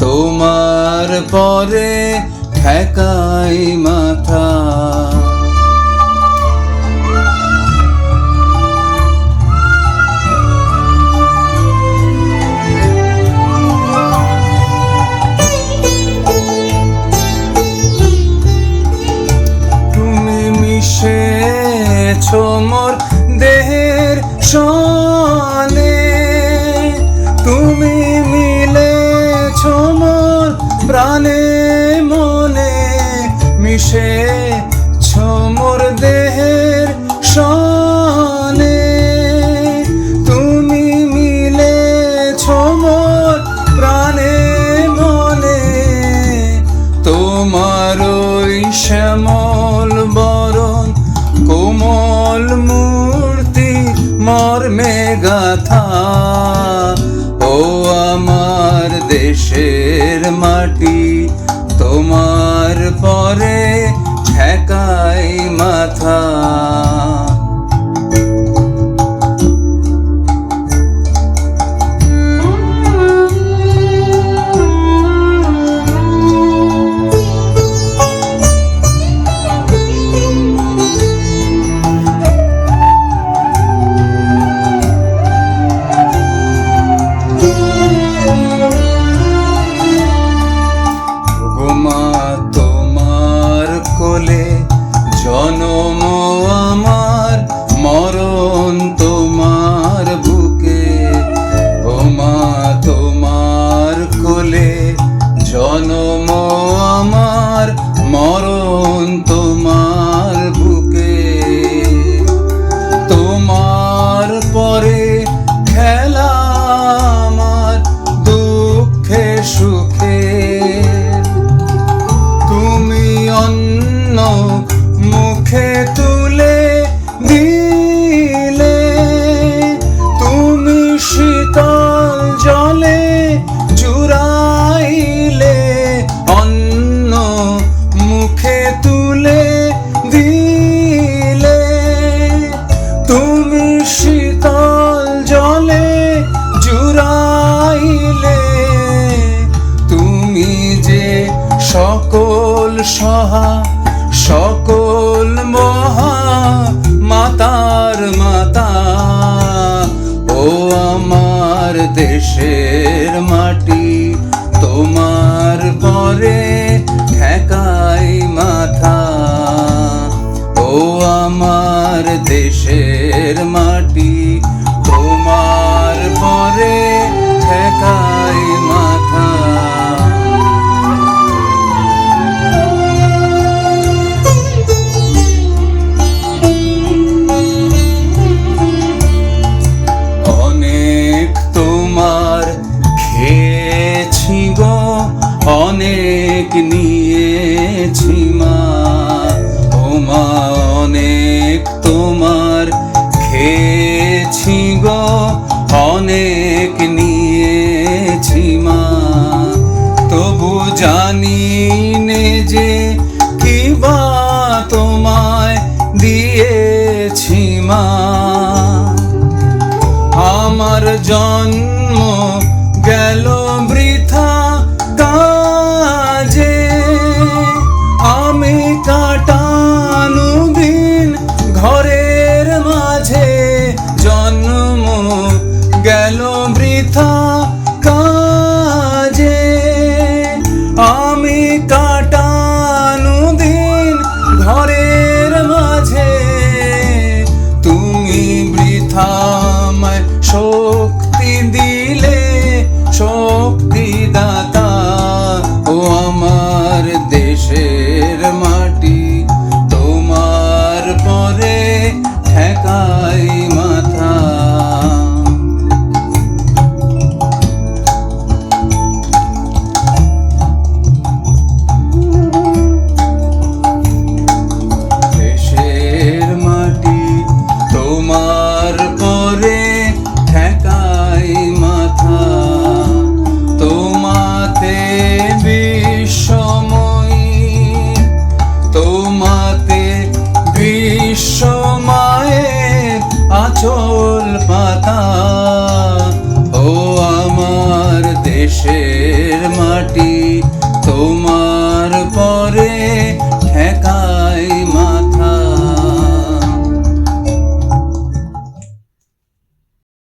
তোমার পরে ঠেকাই মাথা। মোর দেহের সনে। তুমি প্রাণে মনে মিশে মোর দেহের সনে। তুমি মিলে মোর প্রাণে মনে, তোমার ওই শ্যামল বরণ, কোমল মূর্তি, মর্মে গাথা। দেশের মাটি। সহা সকল মহা মাতার মাতা। ও আমার দেশের মাটি। অনেক নিয়েছি মা। ও মা, অনেক তোমার খেয়েছি গো। অনেক নিয়েছি মা। তবু জানি নে যে কি বা তোমায় দিয়েছি মা। আমার জন্ম মাথা দেশের মাটি।